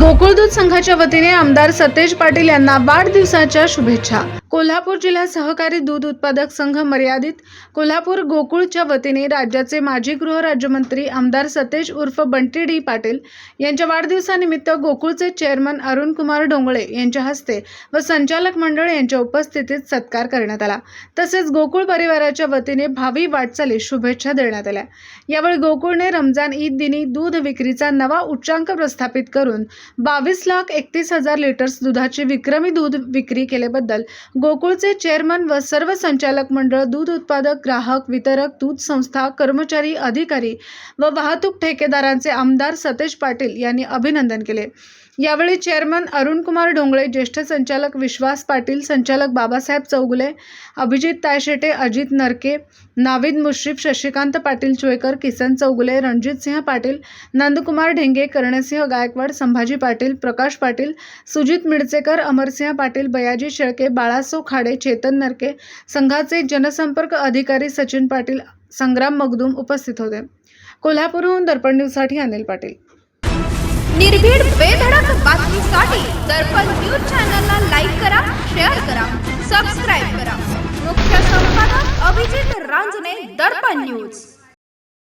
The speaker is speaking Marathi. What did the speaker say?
गोकुळदूत संघाच्या वतीने आमदार सतेज पाटील यांना वाढदिवसाच्या शुभेच्छा. कोल्हापूर जिल्हा सहकारी दूध उत्पादक संघ मर्यादित कोल्हापूर गोकुळच्या वतीने राज्याचे माजी गृहराज्यमंत्री आमदार सतेज उर्फ बंटी डी पाटील यांच्या वाढदिवसानिमित्त गोकुळचे चेअरमन अरुण कुमार डोंगळे यांच्या हस्ते व संचालक मंडळ यांच्या उपस्थितीत सत्कार करण्यात आला. तसेच गोकुळ परिवाराच्या वतीने भावी वाटचालीस शुभेच्छा देण्यात आल्या. यावेळी गोकुळने रमजान ईद दिनी दूध विक्रीचा नवा उच्चांक प्रस्थापित करून बावीस लाख एकतीस हजार लिटर्स दुधाची विक्रमी दूध विक्री केल्याबद्दल गोकुळचे चेअरमन व सर्व संचालक मंडळ दूध उत्पादक ग्राहक वितरक दूध संस्था कर्मचारी अधिकारी व वाहतूक ठेकेदारांचे आमदार सतेज पाटील यांनी अभिनंदन केले. यावेळी चेअरमन अरुणकुमार डोंगळे ज्येष्ठ संचालक विश्वास पाटील संचालक बाबासाहेब चौगुले अभिजित तायशेटे अजित नरके नाविद मुश्रीफ शशिकांत पाटील चोयकर किसन चौगुले रणजितसिंह पाटील नंदकुमार ढेंगे कर्णसिंह गायकवाड संभाजी पाटील प्रकाश पाटील सुजित मिडचेकर अमरसिंह पाटील बयाजी शेळके बाळासो खाडे चेतन नरके संघाचे जनसंपर्क अधिकारी सचिन पाटील संग्राम मगदूम उपस्थित होते. कोल्हापूरहून दर्पण न्यूजसाठी अनिल पाटील. निर्भीड बेधडक बातमीसाठी दर्पण न्यूज चॅनलला लाईक करा शेअर करा सबस्क्राईब करा. मुख्य संपादक अभिजित रांजणे दर्पण न्यूज.